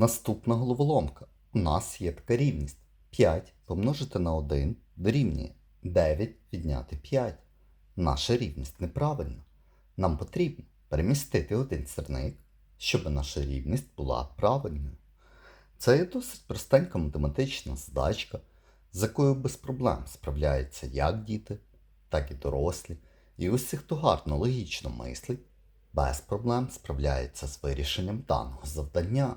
Наступна головоломка. У нас є така рівність. 5 помножити на 1 дорівнює 9 відняти 5. Наша рівність неправильна. Нам потрібно перемістити один сірник, щоб наша рівність була правильною. Це є досить простенька математична задачка, з якою без проблем справляються як діти, так і дорослі. І усі, хто гарно логічно мислить, без проблем справляється з вирішенням даного завдання.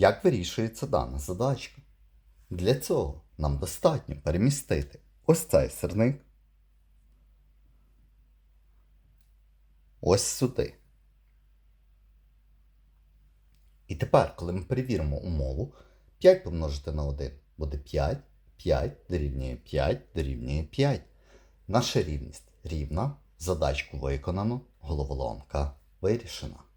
Як вирішується дана задачка? Для цього нам достатньо перемістити ось цей сирник ось сюди. І тепер, коли ми перевіримо умову, 5 помножити на 1 буде 5, 5 дорівнює 5 дорівнює 5. Наша рівність рівна, задачку виконано, головоломка вирішена.